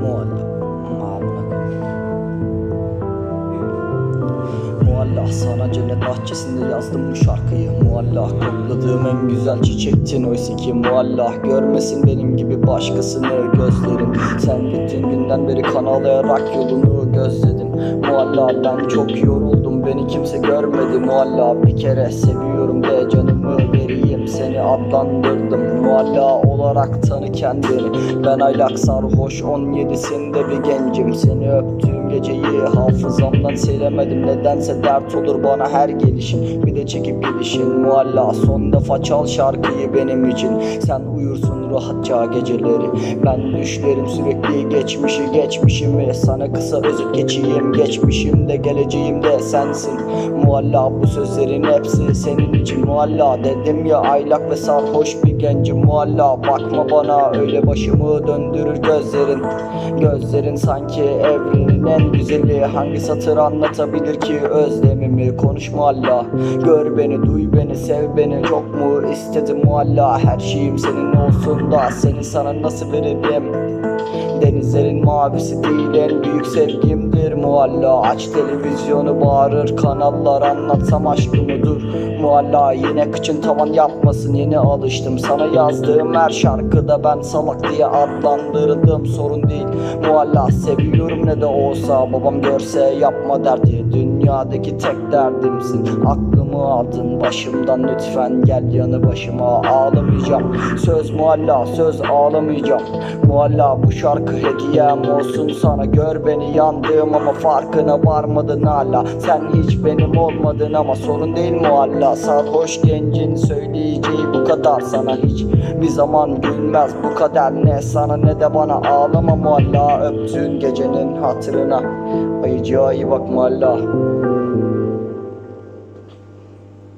Mualla. Amına koyayım. Mualla sana cennet bahçesinde yazdım bu şarkıyı Mualla kokladığım en güzel çiçektin oysa ki Mualla görmesin benim gibi başkasını gözlerim Sen gittiğin günden beri kan ağlayarak yolunu gözledim Mualla ben çok yoruldum. Beni kimse görmedi Mualla bir kere seviyorum de canımı vereyim Seni. Adlandırdım Mualla olarak tanı kendini. Ben aylak sarhoş 17'sinde bir gencim. Seni öptüğüm geceyi hafızamdan silemedim. Nedense dert olur bana her gelişin Bir de çekip gidişin Mualla son defa çal şarkıyı benim için. Sen uyursun rahatça geceleri. Ben düşlerim sürekli geçmişi geçmişimi. Sana kısa özet geçeyim Geçmişim de geleceğim de sensin. Mualla bu sözlerin hepsi senin için Mualla. Dedim ya aylak ve sarhoş bir gencim Mualla. Bakma bana öyle başımı döndürür gözlerin. Gözlerin sanki evrenin en güzeli. Hangi satır anlatabilir ki özlemimi? Konuş mualla. Gör beni duy beni sev beni. Çok mu istedim mualla? Her şeyim senin olsun da Seni sana nasıl veririm Denizlerin mavisi değil en büyük sevgimdir mualla Aç televizyonu bağırır kanallar anlatsam aşkımı dur Mualla yine kıçın tavan yapmasın yeni alıştım Sana yazdığım her şarkıda ben salak diye adlandırdım sorun değil. Mualla seviyorum ne de olsa babam görse yapma derdi. Dünyadaki tek derdimsin aklımı aldın başımdan? Lütfen gel yanı başıma. Ağlamayacağım. Söz mualla söz ağlamayacağım. Mualla bu şarkı hediyem olsun sana. Gör beni yandığım ama farkına varmadın hala. Sen hiç benim olmadın ama sorun değil mualla Sarhoş gencin söyleyeceği bu kadar Sana hiç bir zaman gülmez. Bu kadar Ne sana ne de bana. Ağlama mualla Öptüğün gecenin hatırına. Ayıcığa iyi bak mualla